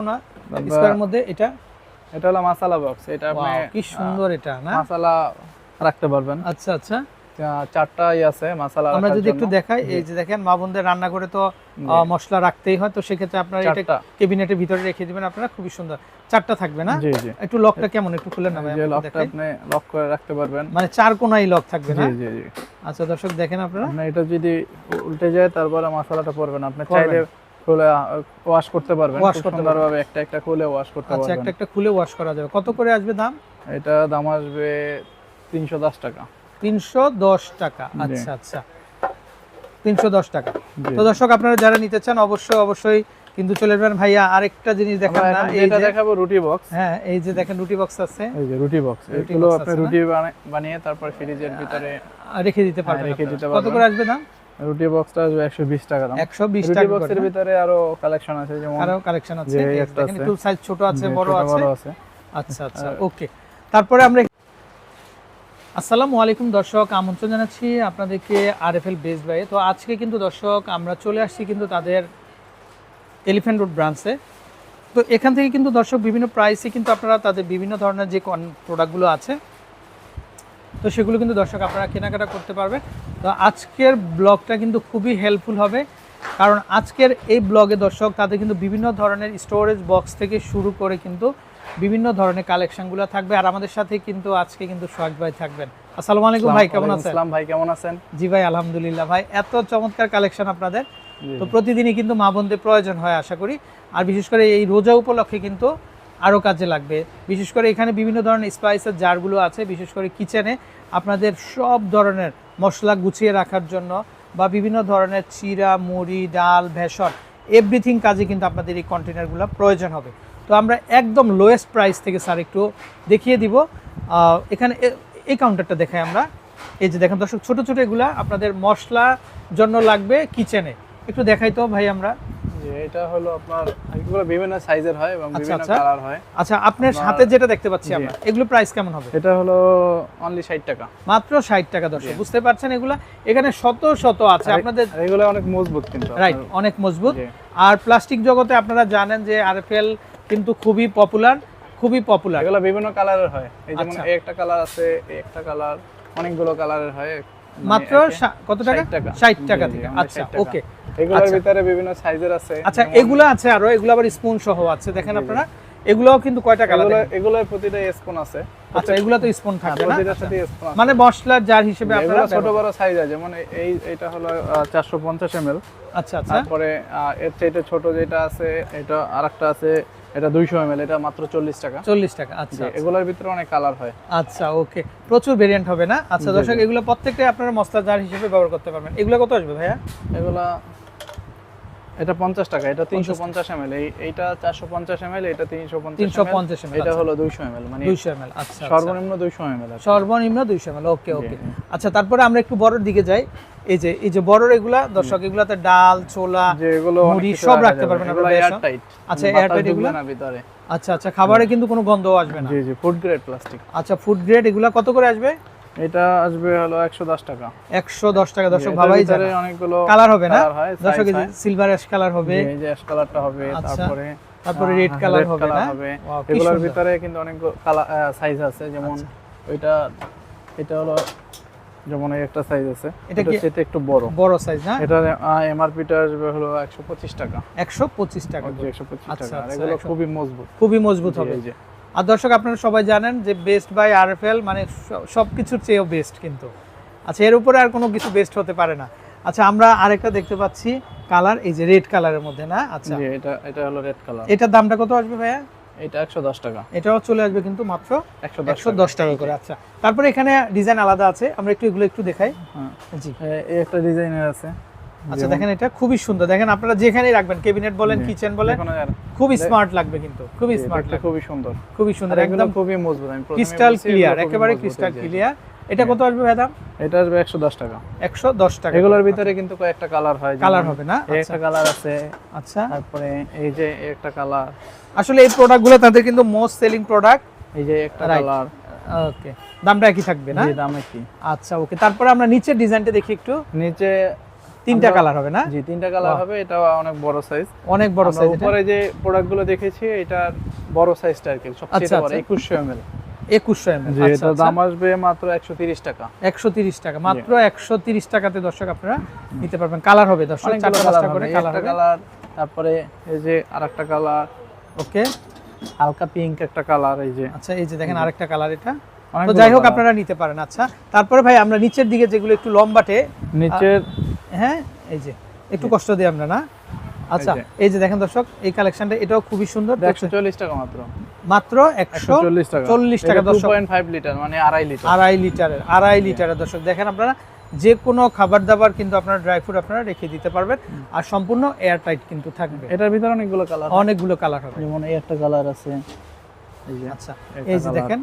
না স্কোয়ার মধ্যে এটা। এটা হলো মাসালা বক্স এটা আপনি কি সুন্দর এটা না? মাসালা রাখতে পারবেন। আচ্ছা আচ্ছা। চা- আছে মাসালা আমরা যদি একটু দেখাই এই যে দেখেন মা বোনদের রান্না করে তো মশলা রাখতেই হয় তো সেক্ষেত্রে আপনারা এটা কেবিনেটের ভিতরে রেখে দিবেন আপনারা খুবই সুন্দর। চারটা থাকবে না? জি জি। একটু লকটা কেমন একটু খুলে যে লকটা আপনি লক করে রাখতে পারবেন। মানে চার কোনায় লক থাকবে না? জি জি জি। আচ্ছা দর্শক দেখেন আপনারা। আপনি এটা যদি উল্টে যায় তারপরে মশলাটা পড়বে না আপনি চাইলে খুলে ওয়াশ করতে পারবেন। খুব করতে সুন্দরভাবে একটা একটা খুলে ওয়াশ করতে আচ্ছা একটা একটা খুলে ওয়াশ করা যাবে। কত করে আসবে দাম? এটা দাম আসবে তিনশো দশ টাকা। তিনশো দশ টাকা। আচ্ছা আচ্ছা। তিনশো দশ টাকা। তো দর্শক আপনারা যারা নিতে চান অবশ্যই অবশ্যই কিন্তু চলে যাবেন। ভাইয়া আরেকটা জিনিস দেখান না। যে দেখাবো রুটি বক্স হ্যাঁ এই যে দেখেন রুটি বক্স আছে। এই যে রুটি বক্স এগুলো আপনি রুটি বানিয়ে তারপর ফ্রিজের ভিতরে রেখে দিতে পারবেন রেখে। দিতে কত করে আসবে দাম? রুটি বক্সটা আসবে একশো বিশ টাকা দাম। একশো বিশ রুটি বক্সের ভিতরে আরও কালেকশন আছে যেমন আরও কালেকশন আছে। দেখেন একটু সাইজ ছোট আছে বড় আছে। বড় আছে। আচ্ছা আচ্ছা ওকে তারপরে আমরা আসসালামু আলাইকুম দর্শক আমন্ত্রণ জানাচ্ছি আপনাদেরকে আরএফএল বেস বাই তো আজকে কিন্তু দর্শক আমরা চলে আসছি কিন্তু তাদের এলিফ্যান্ট রোড ব্রাঞ্চে তো এখান থেকে কিন্তু দর্শক বিভিন্ন প্রাইসে কিন্তু আপনারা তাদের বিভিন্ন ধরনের যে প্রোডাক্টগুলো আছে তো সেগুলো কিন্তু দর্শক আপনারা কেনাকাটা করতে পারবেন তো আজকের ব্লগটা কিন্তু খুবই হেল্পফুল হবে। কারণ আজকের এই ব্লগে দর্শক তাদের কিন্তু বিভিন্ন ধরনের স্টোরেজ বক্স থেকে শুরু করে কিন্তু বিভিন্ন ধরনের কালেকশনগুলো থাকবে। আর আমাদের সাথে কিন্তু আজকে কিন্তু সোহাগ ভাই থাকবেন। আসসালামু আলাইকুম ভাই কেমন আছেন? আসসালাম ভাই কেমন আছেন? জি ভাই আলহামদুলিল্লাহ ভাই এত চমৎকার কালেকশন আপনাদের। তো প্রতিদিনই কিন্তু মা বোনদের প্রয়োজন হয় আশা করি। আর বিশেষ করে এই রোজা উপলক্ষে কিন্তু আরও কাজে লাগবে। বিশেষ করে এখানে বিভিন্ন ধরনের স্পাইসের জারগুলো আছে, বিশেষ করে কিচেনে আপনাদের সব ধরনের মশলা গুছিয়ে রাখার জন্য বা বিভিন্ন ধরনের চিরা, মুড়ি, ডাল, ভেষজ এভরিথিং কাজে কিন্তু আপনাদের এই কন্টেনারগুলো প্রয়োজন হবে। তো আমরা একদম লোয়েস্ট প্রাইস থেকে স্যার একটু দেখিয়ে দিব। এখানে এই কাউন্টারটা দেখাই আমরা। এই যে দেখেন দর্শক, ছোট ছোটো এগুলা আপনাদের মশলা জন্য লাগবে কিচেনে একটু দেখাই তো ভাই আমরা। এটা হলো আপনার এগুলো বিভিন্ন সাইজের হয় এবং আচ্ছা, বিভিন্ন আচ্ছা। কালার হয়। আচ্ছা আপনার হাতে যেটা দেখতে পাচ্ছি জি। আমরা এগুলো প্রাইস কেমন হবে? এটা হলো অনলি ষাট টাকা। মাত্র ষাট টাকা দর্শক বুঝতে পারছেন এগুলা? এখানে শত শত আছে। আর- আপনাদের এগুলো অনেক মজবুত কিন্তু। রাইট অনেক মজবুত। আর প্লাস্টিক জগতে আপনারা জানেন যে আরএফএল কিন্তু খুবই পপুলার খুবই পপুলার এগুলো বিভিন্ন কালারের হয়। এই যেমন আচ্ছা। এই একটা কালার আছে এই একটা কালার অনেকগুলো কালারের হয়। মানে মাত্র কত টাকা? 60 টাকা। থেকে। আচ্ছা ওকে এগুলোর আচ্ছা। ভিতরে বিভিন্ন সাইজের আছে। আচ্ছা এগুলো আছে আরও এগুলো আবার স্পুন সহ আছে দেখেন আপনারা। এগুলোও কিন্তু কয়টা কালার এগুলোর প্রতিটা স্পুন আছে। আচ্ছা এগুলো তো স্পুন হ্যাঁ, থাকবে না? আছে। মানে মশলার জার হিসেবে আপনারা ছোট বড় সাইজ আছে যেমন এই- এটা হলো চারশো পঞ্চাশ এম আচ্ছা আচ্ছা। তারপরে এর চাইতে ছোট যেটা আছে এটা আরেকটা আছে এটা দুইশো এম এটা মাত্র চল্লিশ টাকা। চল্লিশ টাকা আচ্ছা জি, এগুলোর ভিতরে অনেক কালার হয়। আচ্ছা ওকে। প্রচুর ভেরিয়েন্ট হবে না? আচ্ছা দর্শক। এগুলো প্রত্যেকটাই আপনারা মশলা জার হিসেবে ব্যবহার করতে পারবেন। এগুলো কত আসবে ভাইয়া? এগুলা এটা পঞ্চাশ টাকা এটা তিনশো পঞ্চাশ এম এইটা চারশো পঞ্চাশ এম এটা তিনশো তিনশো পঞ্চাশ পঞ্চাশ এটা হলো দুইশো এম এল মানে দুইশো এমএল আচ্ছা আচ্ছা। সর্বনিম্ন দুইশো এম এল সর্বনিম্ন দুইশো এমএল ওকে ওকে। আচ্ছা তারপরে আমরা একটু বড়র দিকে যাই। এই যে এই যে বড়র এগুলা দর্শক এগুলাতে ডাল ছোলা মুড়ি সব রাখতে পারবেন আপনারা এয়ার টাইট আচ্ছা, airtight এগুলো? না ভিতরে। আচ্ছা আচ্ছা খাবারে কিন্তু কোনো গন্ধ আসবে না? জি জি ফুড গ্রেড প্লাস্টিক আচ্ছা ফুড গ্রেড এগুলা কত করে আসবে? এটা আসবে হলো একশো দশ টাকা। একশো দশ টাকা দর্শক ভাবাই যায় অনেকগুলো কালার হবে না? দর্শক। সিলভার অ্যাশ কালার হবে। এই যে অ্যাশ কালারটা হবে আচ্ছা, তারপরে তারপরে রেড কালার হবে না? এগুলোর ভিতরে কিন্তু অনেক সাইজ আছে। যেমন আচ্ছা। ওইটা এটা হলো যেমন একটা সাইজ আছে। এটা কি- সেটা একটু বড়। বড় সাইজ না? এটা এমআরপি টা আসবে হলো 125 টাকা। একশো পঁচিশ টাকা করে। 125 আচ্ছা, টাকা। আর এগুলো খুবই মজবুত। খুবই মজবুত হবে। এই যে। আর দর্শক আপনারা সবাই জানেন যে বেস্ট বাই আরএফএল মানে সব কিছুর চেয়েও বেস্ট কিন্তু। আচ্ছা এর উপরে আর কোনো কিছু বেস্ট হতে পারে না। আচ্ছা আমরা আরেকটা দেখতে পাচ্ছি কালার এই যে রেড কালারের মধ্যে না? আচ্ছা। জি এটা এটা হলো রেড কালার এটার দামটা কত আসবে ভাইয়া? এটা 110 টাকা। এটাও চলে আসবে কিন্তু মাত্র 110 একশো দশ টাকা। করে আচ্ছা। তারপরে এখানে ডিজাইন আলাদা আছে আমরা একটু এগুলো একটু দেখাই। হ্যাঁ। জি। একটা ডিজাইনের আছে। আচ্ছা দেখেন এটা খুবই সুন্দর। দেখেন আপনারা যেখানেই রাখবেন কেবিনেট বলেন কিচেন বলেন খুবই স্মার্ট লাগবে কিন্তু খুবই স্মার্ট লাগবে। খুবই সুন্দর। খুবই সুন্দর একদম খুবই মজবুত আমি ক্রিস্টাল ক্লিয়ার একেবারে ক্রিস্টাল ক্লিয়ার এটা কত আসবে ভাই দাম? এটা আসবে 110 টাকা। একশো দশ টাকা। এগুলোর ভিতরে কিন্তু কয়েকটা কালার হয় কালার হবে না? আচ্ছা একটা কালার আছে আচ্ছা। তারপরে এই যে একটা কালার আসলে এই প্রোডাক্টগুলো তাদের কিন্তু মোস্ট সেলিং প্রোডাক্ট এই যে একটা কালার ওকে দামটা একই থাকবে না? দামে কি আচ্ছা ওকে তারপরে আমরা নিচের ডিজাইনটা দেখি একটু। নিচে তিনটা কালার হবে না? জি তিনটা কালার হবে এটা অনেক বড় সাইজ অনেক বড় সাইজ উপরে যে প্রোডাক্টগুলো দেখেছি এটার বড় সাইজটা আর কি সবচেয়ে আচ্ছা, বড় আচ্ছা। 2100 ml একুশশো এম জি এটা দাম আসবে মাত্র 130 টাকা। একশো তিরিশ টাকা মাত্র একশো তিরিশ টাকাতে দর্শক আপনারা নিতে পারবেন। কালার হবে দর্শক চারটা পাঁচটা করে কালার কালার তারপরে এই যে আরেকটা কালার ওকে। হালকা পিঙ্ক একটা কালার এই যে। আচ্ছা এই যে দেখেন আরেকটা কালার এটা। তো যাই হোক আপনারা নিতে পারেন আচ্ছা। তারপরে ভাই আমরা নিচের দিকে যেগুলো একটু লম্বাটে নিচের হ্যাঁ? এই যে একটু কষ্ট দিই আমরা না? আচ্ছা এই যে। দেখেন দর্শক এই কালেকশনটা এটাও খুবই সুন্দর একশো চল্লিশ টাকা মাত্র। মাত্র একশো চল্লিশ টাকা। চল্লিশ টাকা টু দর্শক। পয়েন্ট ফাইভ লিটার মানে আড়াই লিটার আড়াই লিটারের আড়াই লিটারের দর্শক। দেখেন আপনারা যে কোনো খাবার দাবার কিন্তু আপনারা ড্রাই ফ্রুট আপনারা রেখে দিতে পারবেন। আর সম্পূর্ণ এয়ার টাইট কিন্তু থাকবে। এটার ভিতরে অনেকগুলো কালার অনেকগুলো কালার হবে। যেমন এই একটা কালার আছে। এই যে আচ্ছা এই যে। দেখেন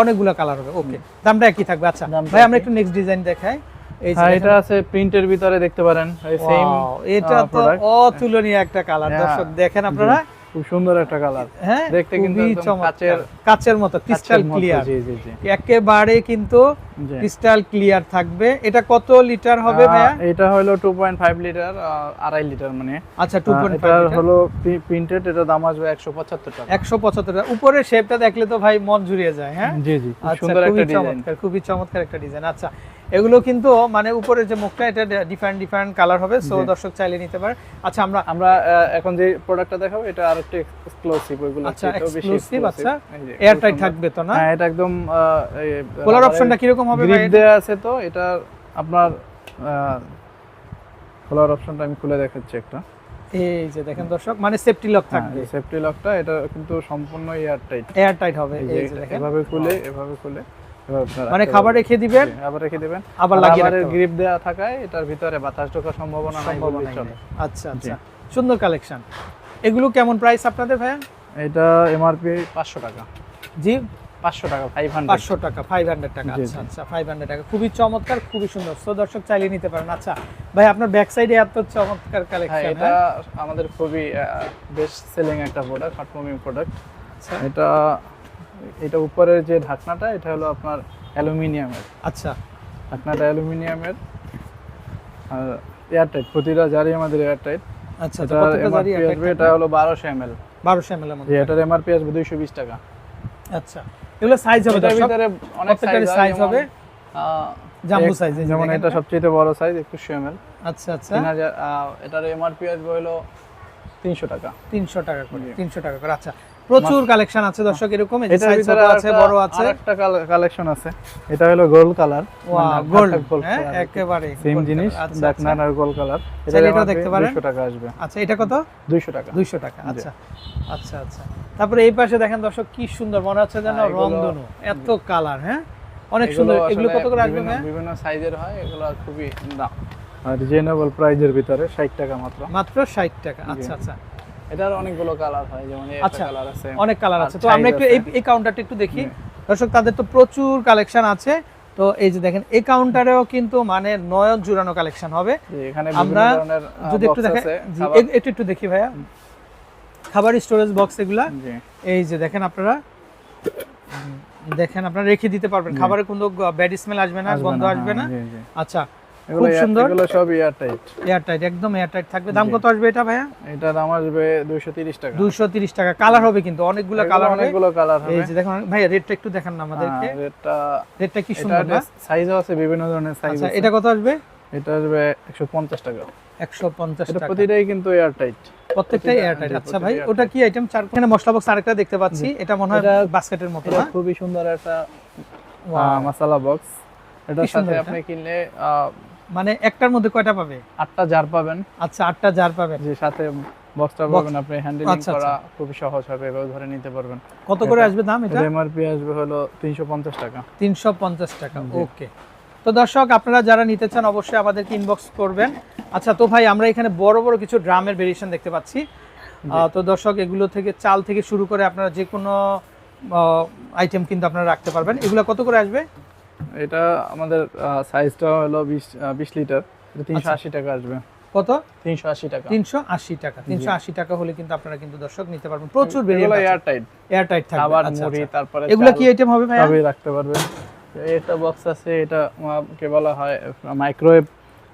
অনেকগুলো কালার হবে। ওকে দামটা একই থাকবে। আচ্ছা ভাই আমরা একটু নেক্সট ডিজাইন দেখাই। হ্যাঁ। এটা আছে প্রিন্টের ভিতরে দেখতে পারেন। সেম এটা তো অতুলনীয় একটা কালার হ্যাঁ, দর্শক দেখেন আপনারা। খুব সুন্দর একটা কালার হ্যাঁ দেখতে কিন্তু। কাচের- কাচের মতো ক্রিস্টাল ক্লিয়ার জি জি জি। একেবারে কিন্তু ক্রিস্টাল ক্লিয়ার থাকবে। এটা কত লিটার হবে ভাইয়া? এটা হলো টু পয়েন্ট ফাইভ লিটার আড়াই লিটার মানে। আচ্ছা টু আহ, পয়েন্ট এটা হলো প্রিন্টেড এটা দাম আসবে একশো পঁচাত্তর টাকা। একশো পঁচাত্তর উপরের শেপটা দেখলে তো ভাই মন জুড়িয়ে যায় হ্যাঁ? জি জি আচ্ছা সুন্দর একটা ডিজাইন খুবই চমৎকার একটা ডিজাইন আচ্ছা এগুলো কিন্তু মানে উপরের যে মুখটা এটা ডিফারেন্ট ডিফারেন্ট কালার হবে সো দর্শক চাইলে নিতে পারে। আচ্ছা আমরা আমরা এখন যে প্রোডাক্টটা দেখাবো এটা আর একটু এক্সক্লুসিভ ওইগুলো আচ্ছা, exclusive। আচ্ছা। এয়ার টাইট থাকবে তো না? হ্যাঁ এটা একদম কোলার অপশনটা কীরকম হবে ভাই? গ্রিপ দেয়া আছে তো এটা আপনার খোলার অপশনটা আমি খুলে দেখাচ্ছি একটা। এই যে দেখেন দর্শক মানে সেফটি লক থাকবে। সেফটি লকটা এটা কিন্তু সম্পূর্ণ এয়ার টাইট এয়ার টাইট হবে এই যে দেখেন। এভাবে খুলে এভাবে খুলে। মানে খাবার রেখে দিবেন? আবার রেখে দিবেন। আবার লাগিয়ে গ্রিপ দেয়া থাকায় এটার ভিতরে বাতাস ঢোকার সম্ভাবনা নাই চলে। আচ্ছা আচ্ছা। সুন্দর কালেকশন। এগুলো কেমন প্রাইস আপনাদের ভাইয়া? এটা এমআরপি পাঁচশো টাকা। জি? পাঁচশো টাকা ফাইভ হান্ড্রেড পাঁচশো টাকা ফাইভ হান্ড্রেড টাকা। আচ্ছা আচ্ছা ফাইভ হান্ড্রেড টাকা। খুবই চমৎকার খুবই সুন্দর। সো দর্শক চাইলে নিতে পারেন। আচ্ছা ভাই আপনার ব্যাক সাইডে এত চমৎকার হ্যাঁ কালেকশন এটা আমাদের খুবই বেস্ট সেলিং একটা প্রোডাক্ট হট প্রোডাক্ট এটা এটা উপরের যে ঢাকনাটা এটা হলো আপনার অ্যালুমিনিয়ামের। আচ্ছা। ঢাকনাটা অ্যালুমিনিয়ামের। আর এয়ারটাইট প্রতিটা জারি আমাদের এয়ারটাইট। আচ্ছা এটা হলো বারোশো এম এল বারোশো এম এর মধ্যে। এটার এমআরপি আসবে দুইশো বিশ টাকা। আচ্ছা। এগুলো সাইজ হবে এটার ভিতরে অনেক সাইজ হবে? জাম্বো যে যেমন এটা। সবচেয়ে বড় সাইজ একুশশো এম এল আচ্ছা আচ্ছা। তিন হাজার আহ, এটার এমআরপি আসবে হলো তিনশো টাকা। তিনশো টাকা করে জি। তিনশো টাকা করে আচ্ছা। প্রচুর কালেকশন আছে দর্শক এরকম এই সাইজ ছোট আছে বড় আছে। একটা কালেকশন আছে। এটা হলো গোল্ড কালার গোল্ড হ্যাঁ? একেবারে সেম জিনিস ডাকনান। আর গোল্ড কালার চাইলে এটাও দেখতে পারেন। 200 টাকা আসবে। আচ্ছা এটা কত? 200 টাকা। দুইশো টাকা আচ্ছা আচ্ছা আচ্ছা। তারপরে এই পাশে দেখেন দর্শক কি সুন্দর মনে হচ্ছে যেন হ্যাঁ, রংধনু। এত কালার হ্যাঁ? অনেক সুন্দর। এগুলো কত করে আসবে বিভিন্ন- বিভিন্ন সাইজের হয় এগুলো খুবই দাম। আর রিজনেবল প্রাইজের ভিতরে 60 টাকা মাত্র। মাত্র ষাট টাকা আচ্ছা আচ্ছা। এটার অনেকগুলো কালার হয় যেমন এই আচ্ছা। কালার আছে অনেক কালার আছে। তো আমরা একটু এই কাউন্টারটা একটু দেখি। দর্শক তাদের তো প্রচুর কালেকশন আছে। তো এই যে দেখেন এই কাউন্টারেও কিন্তু মানে নয়ন জুড়ানো কালেকশন হবে। এখানে আমরা যদি একটু দেখেন একটু একটু দেখি ভাইয়া। খাবার স্টোরেজ বক্স এগুলা। এই যে দেখেন আপনারা। দেখেন আপনারা রেখে দিতে পারবেন। খাবারে কোনো ব্যাড স্মেল আসবে না গন্ধ আসবে না। হ্যাঁ, জি। আচ্ছা খুব সুন্দর। এগুলো সব এয়ার টাইট এয়ারটাইট একদম থাকবে। দাম কত আসবে এটা ভাইয়া? এটা দাম আসবে 230 টাকা। দুইশো তিরিশ টাকা। কালার হবে কিন্তু অনেকগুলো কালার হবে। অনেকগুলো কালার হবে। এই যে দেখুন ভাইয়া রেটটা একটু দেখান না আমাদেরকে। এটা রেটটা কি সুন্দর না সাইজও আছে বিভিন্ন ধরনের সাইজ আচ্ছা এটা কত আসবে? এটা আসবে 150 টাকা। একশো পঞ্চাশ এটা টাকা। প্রতিটাই কিন্তু এয়ার টাইট প্রত্যেকটাই প্রতিটা- এয়ারটাইট আচ্ছা ভাই ওটা কি আইটেম চার এখানে মশলা বক্স আরেকটা দেখতে পাচ্ছি। এটা মনে হয় বাস্কেটের মতো না? খুবই সুন্দর একটা. মশলা বক্স এটার সাথে এটা। আপনি কিনলে মানে একটার মধ্যে কয়টা পাবে? আটটা জার পাবেন। আচ্ছা আটটা জার পাবেন যে সাথে বক্সটা পাবেন আপনি হ্যান্ডেলিং আচ্ছা, করা খুবই সহজ হবে এভাবে ধরে নিতে পারবেন। কত করে আসবে দাম এটা? এমআরপি আসবে হলো 350 টাকা। তিনশো পঞ্চাশ টাকা ওকে। তো দর্শক আপনারা যারা নিতে চান অবশ্যই আমাদেরকে ইনবক্স করবেন। আচ্ছা তো ভাই আমরা এখানে বড় বড় কিছু ড্রামের ভেরিয়েশন দেখতে পাচ্ছি। তো দর্শক এগুলো থেকে চাল থেকে শুরু করে আপনারা যে কোনো আইটেম কিন্তু আপনারা রাখতে পারবেন। এগুলো কত করে আসবে? এটা আমাদের সাইজটা হলো 20 আহ, 20 লিটার এটা আচ্ছা। 380 টাকা আসবে। কত? 380 টাকা। তিনশো আশি টাকা। তিনশো আশি টাকা হলে কিন্তু আপনারা কিন্তু দর্শক নিতে পারবেন। প্রচুর এগুলো এয়ার টাইট এয়ার টাইট থাকবে। খাবার আচ্ছা, মুড়ি আচ্ছা। তারপরে এগুলো কি আইটেম হবে ভাই সবই রাখতে পারবেন এটা বক্স আছে এটা কে বলা হয় মাইক্রোওয়েভ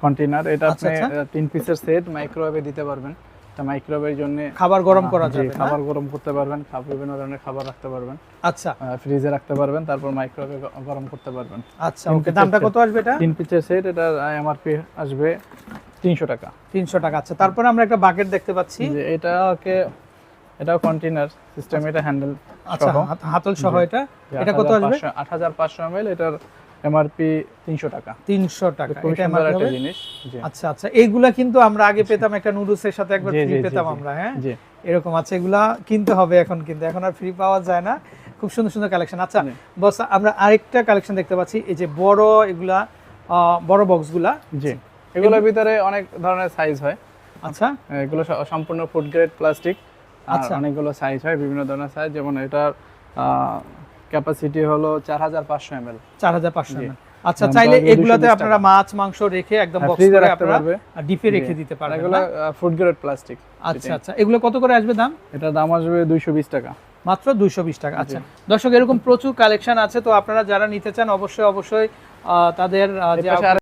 কন্টেনার এটা আপনি। তিন পিসের সেট মাইক্রোওয়েভে দিতে পারবেন। এটা মাইক্রোওয়েভের জন্য খাবার গরম করা যাবে খাবার গরম করতে পারবেন বিভিন্ন ধরনের খাবার রাখতে পারবেন আচ্ছা। ফ্রিজে রাখতে পারবেন তারপর মাইক্রোওয়েভে গরম করতে পারবেন। আচ্ছা ওকে দামটা কত আসবে এটা? তিন পিসের সেট এটা এমআরপি আসবে তিনশো টাকা। তিনশো টাকা আচ্ছা তারপরে আমরা একটা বাকেট দেখতে পাচ্ছি। এটাকে এটাও কন্টেনার সিস্টেম এটা হ্যান্ডেল আচ্ছা হাত- হাতল সহ এটা। এটা কত আসবে? আট হাজার পাঁচশো এমএল এটার এমআরপি তিনশো টাকা। তিনশো টাকা। এটা সুন্দর একটা জিনিস আচ্ছা আচ্ছা এইগুলা কিন্তু আমরা আগে পেতাম একটা নুডলসের সাথে একবার ফ্রি পেতাম আমরা হ্যাঁ? এরকম আছে এগুলা কিনতে হবে এখন কিন্তু এখন আর ফ্রি পাওয়া যায় না। খুব সুন্দর সুন্দর কালেকশন আচ্ছা বস আমরা আরেকটা কালেকশন দেখতে পাচ্ছি এই যে বড় এগুলা বড় বক্সগুলা জি। এগুলোর ভিতরে অনেক ধরনের সাইজ হয়। আচ্ছা। এগুলো সম্পূর্ণ ফুড গ্রেড প্লাস্টিক আর আচ্ছা। অনেকগুলো সাইজ হয় বিভিন্ন ধরনের সাইজ যেমন এটার ক্যাপাসিটি হলো চার হাজার পাঁচশো এম এল চার হাজার পাঁচশো জি। আচ্ছা চাইলে এগুলাতে আপনারা মাছ মাংস রেখে একদম বক্স করে আপনারা ডিপে রেখে দিতে পারবেন এগুলো ফুড গ্রেড প্লাস্টিক আচ্ছা আচ্ছা এগুলো কত করে আসবে দাম? এটা দাম আসবে দুইশো বিশ টাকা। মাত্র দুইশো বিশ টাকা আচ্ছা। দর্শক এরকম প্রচুর কালেকশন আছে তো আপনারা যারা নিতে চান অবশ্যই অবশ্যই তাদের